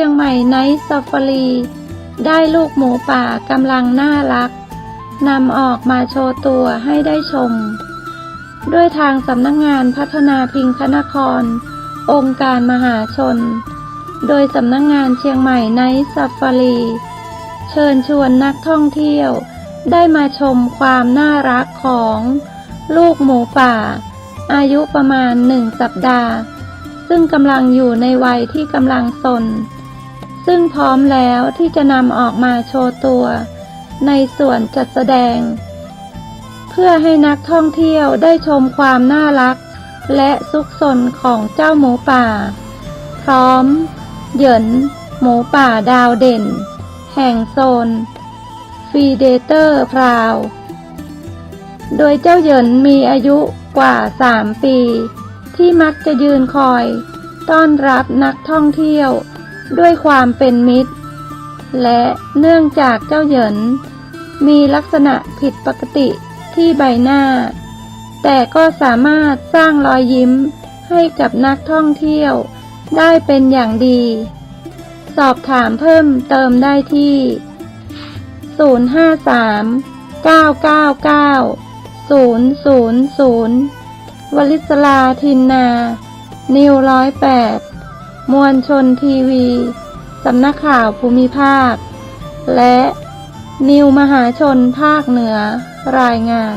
ท์ซ a ฟ a รี ได้ลูกหมูป่ากำลังน่ารักนำออกมาโชว์ตัวให้ได้ชม ด้วยทางสำนักงงานพัฒนาพิงคณคร องค์การมหาชน โดยสำนักงงานเชียงใหม่ไนท์ซ a ฟ a รี เชิญชวนนักท่องเที่ยว ได้มาชมความน่ารักของ ลูกหมูป่า อายุประมาณหนึ่งสัปดาห์ ซึ่งกำลังอยู่ในวัยที่กำลังสน ซึ่งพร้อมแล้วที่จะนำออกมาโชว์ตัว ในส่วนจัดแสดง เพื่อให้นักท่องเที่ยวได้ชมความน่ารัก และซุกซนของเจ้าหมูป่า พร้อม เหยิน หมูป่าดาวเด่น แห่งโซน ฟีเดเตอร์พราว โดยเจ้าเหยินมีอายุกว่า 3 ปี ที่มักจะยืนคอย ต้อนรับนักท่องเที่ยว ด้วยความเป็นมิตร และเนื่องจากเจ้าเหยิน มีลักษณะผิดปกติที่ใบหน้า แต่ก็สามารถสร้างรอยยิ้มให้กับนักท่องเที่ยวได้เป็นอย่างดี สอบถามเพิ่มเติมได้ที่ 053 999 000 วลิศลาทินนา นิวร้อยแปด มวลชนทีวี สำนักข่าวภูมิภาค และนิวมหาชนภาคเหนือรายงาน